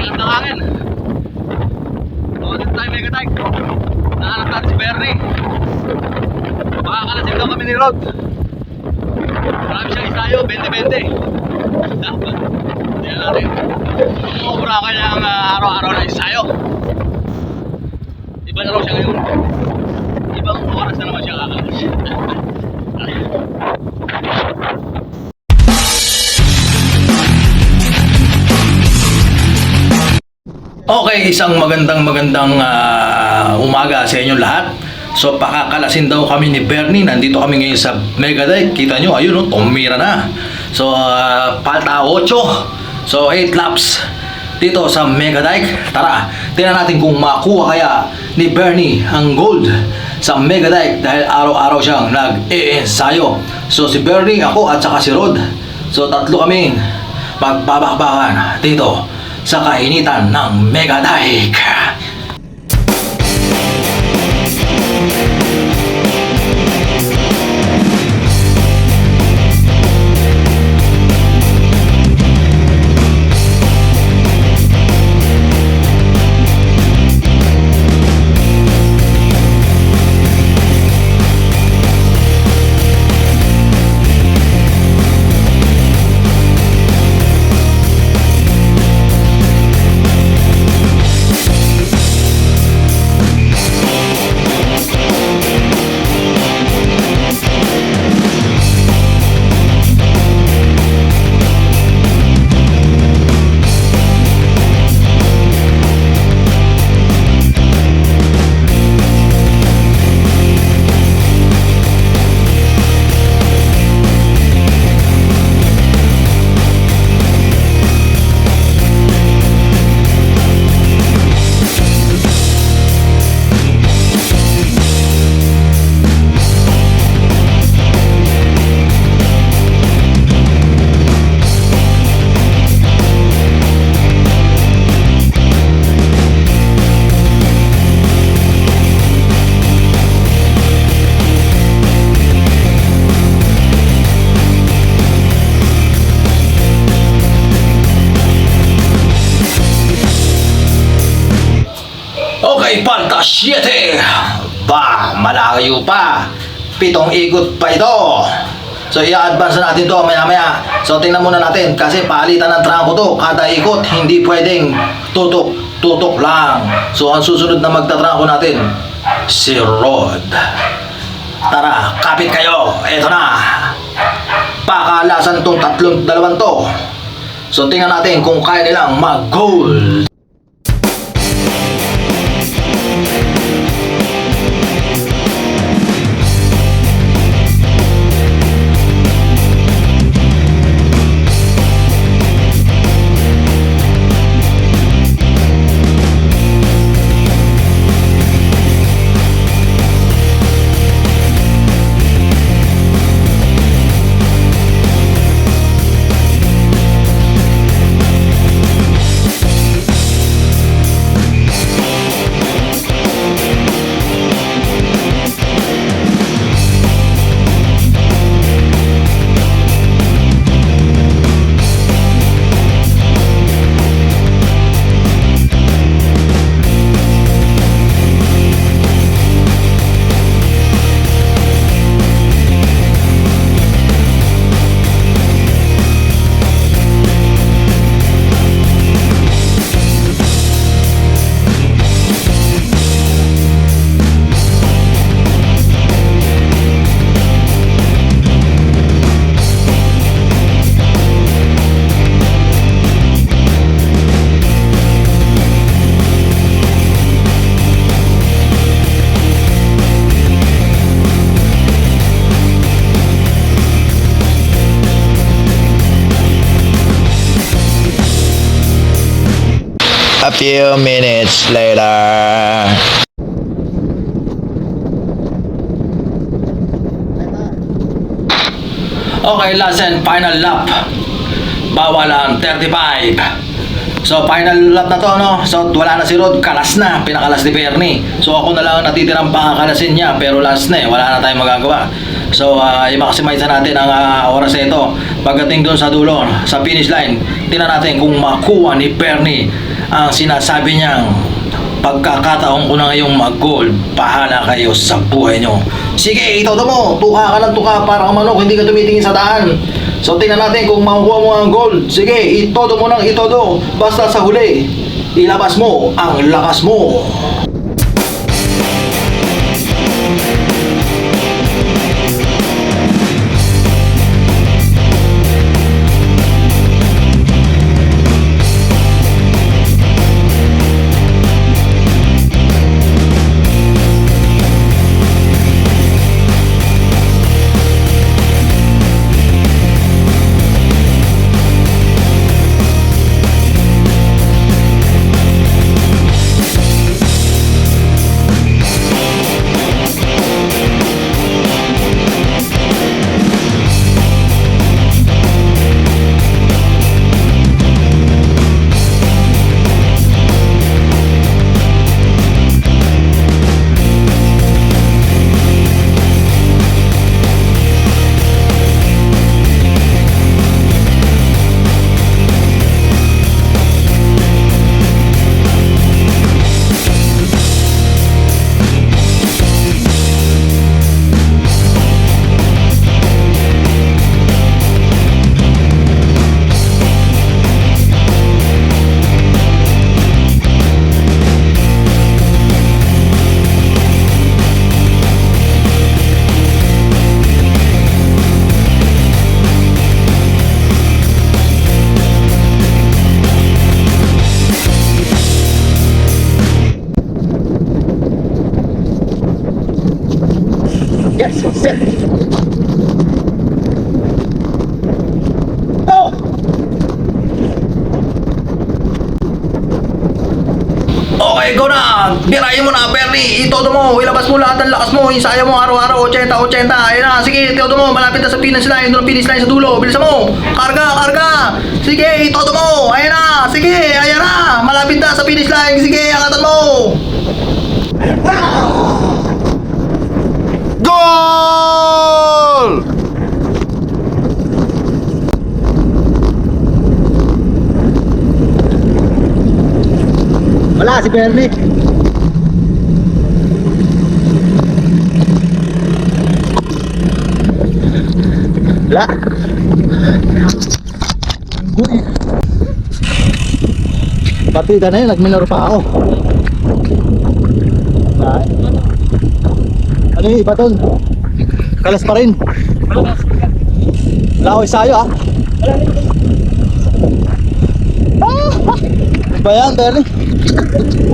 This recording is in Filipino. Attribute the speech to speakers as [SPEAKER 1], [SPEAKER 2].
[SPEAKER 1] Lakas ng hangin. Dito tayo mega tag. Nahanap natin si Bernie. Makakalasin daw kami ni Rod. Marami siyang isayo, 20-20. Tingnan natin. Kumura kanyang uh, araw-araw na isayo. Okay, isang magandang magandang ah, umaga sa inyong lahat. So pakakalasin daw kami ni Bernie. Nandito kami ngayon sa Megadike. Kita nyo, ayun oh, tumira na. So ah, palta 8. So 8 laps dito sa Megadike. Tara, tingnan natin kung makuha kaya ni Bernie ang gold sa Megadike dahil araw-araw siyang nag-e-ensayo. So si Bernie, ako at saka si Rod. So tatlo kaming magbabakbakan dito sa kainitan ng Mega Dike. 47 ba malayo pa. Pitong ikot pa ito. So i-advance na natin to maya maya so tingnan muna natin kasi palitan ng trangko to. Kada ikot hindi pwedeng tutok tutok lang. So ang susunod na magtatrangko natin si Rod. Tara kapit kayo. Eto na. Pakalasan tong tatlong dalawang to. So tingnan natin kung kaya nilang mag-gold.
[SPEAKER 2] A few minutes later.
[SPEAKER 1] Okay, last and final lap. Bawal ang 35. So, final lap na to, no? So, wala na si Rod. Kalas na. Pinakalas ni Bernie. So, ako na lang ang natitirang pakakalasin niya. Pero last na eh. Wala na tayong magagawa. So, uh, i-maximize na natin ang ah, oras na ito. Pagdating doon sa dulo, sa finish line, tingnan natin kung makuha ni Bernie ang sinasabi niyang pagkakataon ko na ngayong mag-gold, bahala kayo sa buhay nyo. Sige, ito mo, tuka ka lang tuka para ka manok, hindi ka tumitingin sa daan. So tingnan natin kung makukuha mo ang gold. Sige, itodo mo ng itodo, basta sa huli, ilabas mo ang lakas mo. Go na! Birayin mo na, Bernie! Itodo mo! Ilabas mo lahat ng lakas mo! Isaya mo araw-araw! 80, 80! Ayun na! Sige, itodo mo! Malapit na sa finish line! Doon ang finish line sa dulo! Bilisan mo! Karga! Karga! Sige, itodo mo! Ayun na! Sige! Ayan na! Malapit na sa finish line! Sige, angatan mo!
[SPEAKER 2] Goal! Wala si Bernie. Wala. Uy. Partida na yun, nagminor pa ako. Ano yung iba doon? Kalas pa rin. Wala ko ah. Ah! Ba yan, Bernie? Thank you.